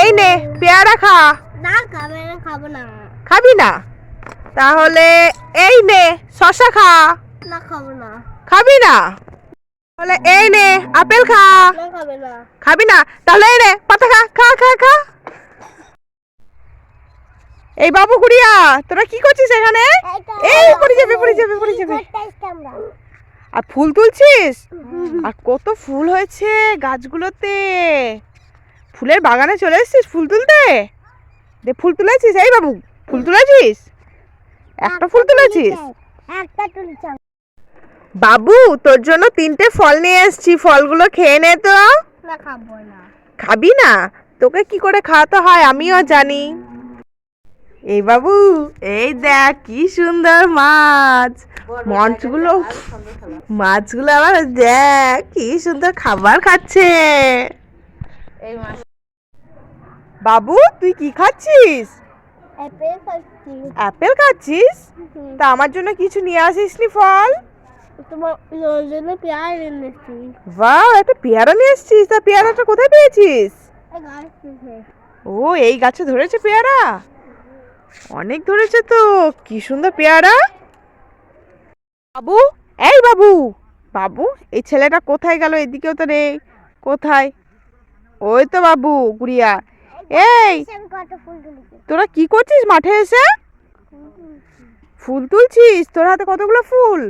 এই নে পেয়ারা খা। না খাব না খাবি না। তাহলে এই নে শশা খা। না খাব না। খাবি না? তাহলে এই নে আপেল খা। না খাবে না। খাবি না? তাহলে এই নে পাতা খা খা খা খা। এই বাবু গুড়িয়া তোরা কি করছিস এখানে? এই পড়ে যাবে পড়ে যাবে পড়ে যাবে। আর ফুল তুলছিস? আর কত ফুল হয়েছে গাছগুলোতে। ফুলের বাগানে চলে এসেছিস ফুল তুলতে? দে ফুল তুলেছিস? এই বাবু ফুল তুলেছিস? একটা ফুল তুলেছিস? বাবু তোর জন্য তিনটে ফল নিয়ে এসেছি ফলগুলো খেয়ে নে তো। খাব খাবি না? তোকে কি করে খাওয়াতে হয় আমিও জানি। এই বাবু এই দেখ কি সুন্দর মাছ। মাছগুলো মাছগুলো আবার দেখ কি সুন্দর খাবার খাচ্ছে। বাবু তুই কি খাচ্ছিস? অ্যাপেল খাচ্ছি। অ্যাপেল খাচ্ছিস? তা আমার জন্য কিছু নিয়ে আসিস নি ফল? তোমার জন্য পেয়ার এনেছি বাহ একটা পেয়ারা নিয়ে এসছিস? তা পেয়ারাটা কোথায় পেয়েছিস? ও এই গাছে ধরেছে পেয়ারা? অনেক ধরেছে তো কি সুন্দর পেয়ারা। বাবু এই বাবু বাবু এই ছেলেটা কোথায় গেল? এদিকেও তো নেই। কোথায়? ওই তো বাবু গুড়িয়া। এই তোরা কি করছিস মাঠে এসে? ফুল তুলছিস? তোর হাতে কতগুলো ফুল?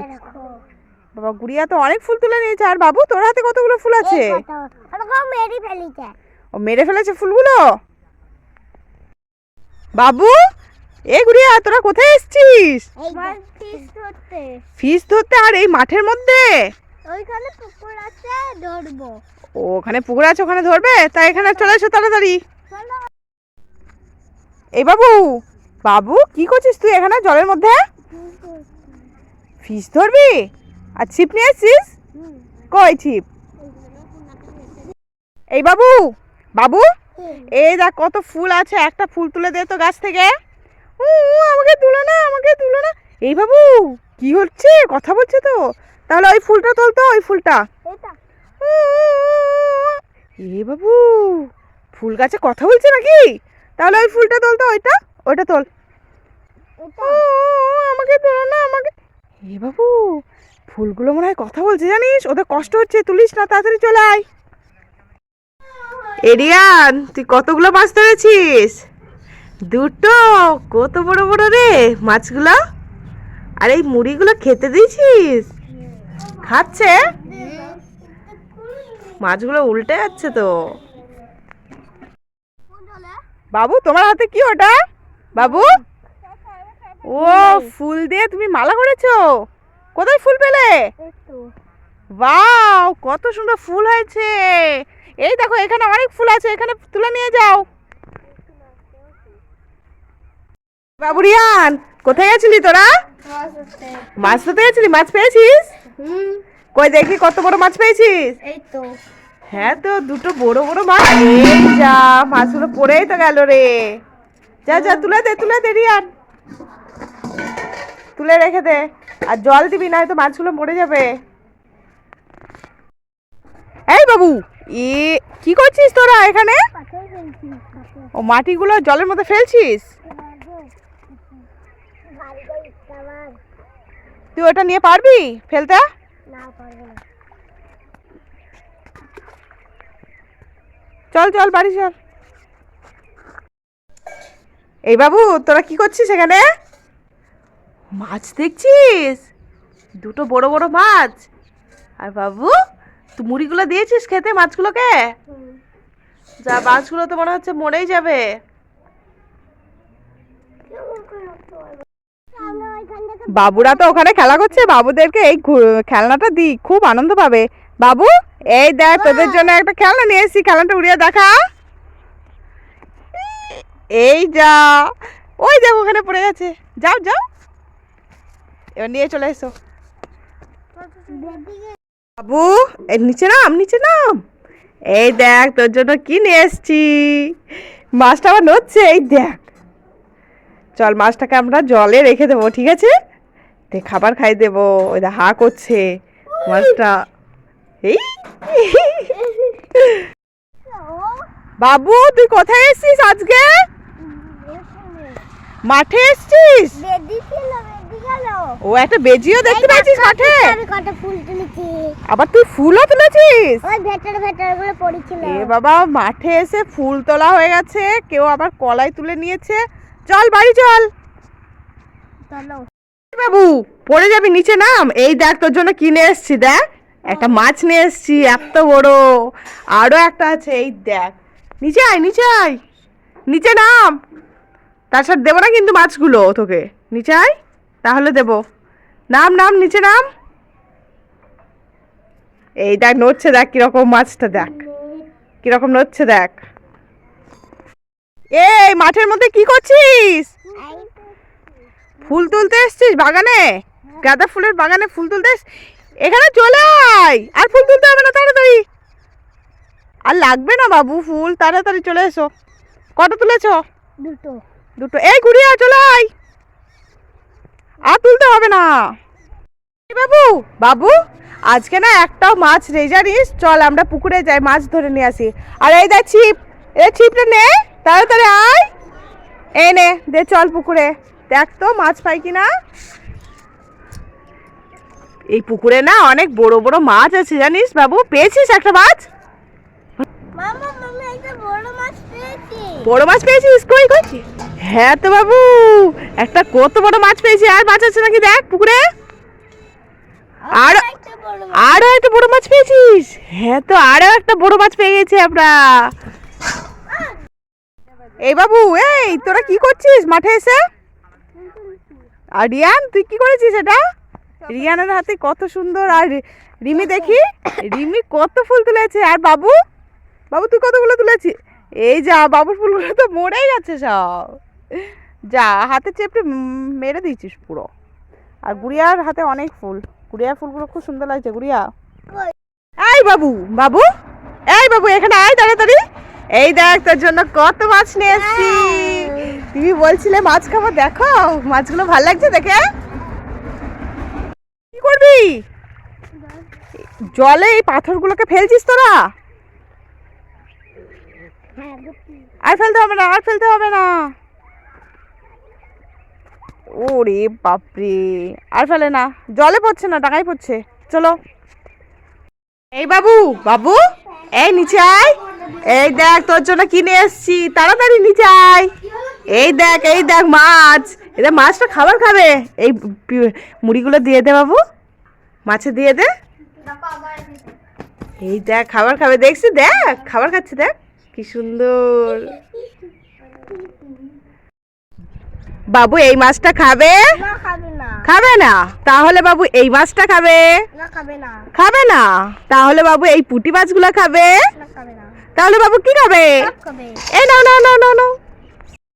বাবা গুড়িয়া তো অনেক ফুল তুলে নিয়েছে। আর বাবু তোর হাতে কতগুলো ফুল আছে? ও মেরে ফেলেছে ফুলগুলো? বাবু এ গুড়িয়া তোরা কোথায় এসছিস? ফিস ধরতে আর এই মাঠের মধ্যে? ওইখানে পুকুর আছে ধরবো। ও ওখানে পুকুর আছে ওখানে ধরবে? তাই এখানে চলে এসো তাড়াতাড়ি। এই বাবু বাবু কি করছিস তুই এখানে জলের মধ্যে? ফিস ধরবি? আর ছিপ নিয়ে এসছিস? কই ছিপ? এই বাবু বাবু এই দেখ কত ফুল আছে একটা ফুল তুলে দে তো গাছ থেকে। উ, আমাকে তুলো না আমাকে তুলো না। এই বাবু কি হচ্ছে? কথা বলছে তো। তাহলে ওই ফুলটা তোল তো ওই ফুলটা। উ, এ বাবু ফুল গাছে কথা বলছে নাকি? তাহলে ওই ফুলটা তোল তো ওইটা ওইটা তোল। আমাকে তোলো না আমাকে। এ বাবু ফুলগুলো মনে হয় কথা বলছে জানিস? ওদের কষ্ট হচ্ছে তুলিস না তাড়াতাড়ি চলে আয়। এরিয়ান তুই কতগুলো মাছ ধরেছিস? দুটো কত বড় বড় রে মাছগুলো? আর এই মুড়িগুলো খেতে দিয়েছিস? খাচ্ছে? মাছগুলো উল্টে যাচ্ছে তো। বাবু তোমার হাতে কি ওটা? বাবু? ও ফুল দিয়ে তুমি মালা করেছ? কোথায় ফুল পেলে? ওয়াও কত সুন্দর ফুল হয়েছে। এই দেখো এখানে অনেক ফুল আছে এখানে তুলে নিয়ে যাও। বাবুরিয়ান কোথায় গেছিলি তোরা? মাছ ধরতে গেছিলি? মাছ পেয়েছিস? হুম। কই দেখি কত বড় মাছ পেয়েছিস? এই তো। হ্যাঁ তো দুটো বড় বড় মাছ। এই যা মাছগুলো পড়েই তো গেল রে। যা যা তুলে দে তুলে দে রিয়ান। তুলে রেখে দে। আর জল দিবি না তো মাছগুলো মরে যাবে। এই বাবু এ কি করছিস তোরা এখানে? ও মাটিগুলো জলের মধ্যে ফেলছিস? তুই ওটা নিয়ে পারবি? ফেলতে? না পারব না। চল চল বাড়ি চল। এই বাবু তোরা কি করছিস এখানে? মাছ দেখছিস? দুটো বড় বড় মাছ। আর বাবু তুই মুড়িগুলো দিয়েছিস খেতে মাছগুলোকে? যা মাছগুলো তো মনে হচ্ছে মরেই যাবে আমরা ওইখান থেকে বাবুরা তো ওখানে খেলা করছে, বাবুদেরকে এই খেলনাটা দি, খুব আনন্দ পাবে। বাবু, এই দেখ, তোদের জন্য একটা খেলনা নিয়ে এসেছি, খেলনাটা উড়িয়ে দেখা। এই যা, ওই দেখ, ওখানে পড়ে গেছে। যাও যাও। এবার নিয়ে চলে এসো। বাবু এই নিচে নাম নিচে নাম। এই দেখ, তোর জন্য কি নিয়ে এসছি। মাছটা আবার নড়ছে, এই দেখ। চল মাছটাকে আমরা জলে রেখে দেবো, ঠিক আছে? তে খাবার খাই দেবো, ওই হা করছে মাছটা। এই? বাবু, তুই কোথায় এসেছিস আজকে? মাঠে এসেছিস? ও, একটা বেজিও দেখতে পাচ্ছিস মাঠে? আবার তুই ফুলও তুলেছিস? এ বাবা, মাঠে এসে ফুল তোলা হয়ে গেছে, কেউ আবার কলাই তুলে নিয়েছে। চল বাড়ি চল। বাবু পড়ে যাবি নিচে নাম। এই দেখ তোর জন্য কিনে এসছি দেখ। একটা মাছ নিয়ে এসছি এত বড়। আরও একটা আছে এই দেখ। নিচে আয় নিচে আয়। নিচে নাম। তার সাথে দেবো না কিন্তু মাছগুলো তোকে। নিচে আয় তাহলে দেবো। নাম নাম নিচে নাম। এই দেখ নড়ছে দেখ কীরকম মাছটা দেখ। কীরকম নড়ছে দেখ। এই মাঠের মধ্যে কি করছিস? ফুল তুলতে এসছিস বাগানে? গাঁদা ফুলের বাগানে ফুল তুলতে এখানে চলে আয়! আর ফুল তুলতে হবে না তাড়াতাড়ি! আর লাগবে না বাবু ফুল তাড়াতাড়ি চলে এসো। কটা তুলেছো? দুটো। দুটো। এই ঘুরিয়ে চলে আয়! আর তুলতে হবে না। বাবু বাবু আজকে না একটাও মাছ নেই জানিস? চল আমরা পুকুরে যাই মাছ ধরে নিয়ে আসি। আর এই দেখ ছিপ। এই ছিপটা নে। তাড়াতাড়ি আয়। এই নে দে চল পুকুরে। দেখ তো মাছ পাই কিনা? এই পুকুরে না অনেক বড় বড় মাছ আছে জানিস বাবু? পেয়েছিস একটা মাছ? বড় মাছ পেয়েছিস? কই কই? হ্যাঁ তো বাবু একটা কত বড় মাছ পেয়েছি আর মাছ আছে নাকি দেখ পুকুরে? আর আরও একটা বড় মাছ পেয়েছিস? হ্যাঁ তো আরও একটা বড় মাছ পেয়ে গেছি আমরা। এই বাবু এই তোরা কি করছিস মাঠে এসে? আর রিয়ান তুই কি করেছিস এটা? রিয়ানের হাতে কত সুন্দর আর রিমি দেখি রিমি কত ফুল তুলেছে আর বাবু? বাবু তুই কতগুলো তুলেছিস এই যা বাবুর ফুলগুলো তো মরেই গেছে সব। যা হাতে চেপে উম মেরে দিয়েছিস পুরো। আর গুড়িয়ার হাতে অনেক ফুল। গুড়িয়ার ফুলগুলো খুব সুন্দর লাগছে গুড়িয়া। এই বাবু বাবু এই বাবু এখানে আয় তাড়াতাড়ি। এই দেখ তোর জন্য কত মাছ নিয়ে এসেছি। তুমি বলছিলে মাছ খাব দেখো মাছগুলো ভালো লাগছে দেখে। কি করবি? জলে এই পাথরগুলোকে ফেলছিস তোরা? হ্যাঁ আর ফেলতে হবে না আর ফেলতে হবে না। ওরে বাপরে আর ফেলে না। জলে পড়ছে না টাকাই পড়ছে। চলো। এই বাবু বাবু এই নিচে আয়। এই দেখ তোর জন্য কিনে এসছি। তাড়াতাড়ি নিচে আয়। এই দেখ এই দেখ মাছ। এটা মাছটা খাবার খাবে। এই মুড়িগুলো দিয়ে দে বাবু। মাছে দিয়ে দে। এই দেখ খাবার খাবে। দেখছি দেখ খাবার খাচ্ছে দেখ। কি সুন্দর। বাবু এই মাছটা খাবে? খাবে না? তাহলে বাবু এই মাছটা খাবে? না খাবে না। খাবে না? তাহলে বাবু এই পুঁটি মাছগুলো খাবে? তাহলে বাবু কি খাবে। এ নাও নাও নাও নাও নাও।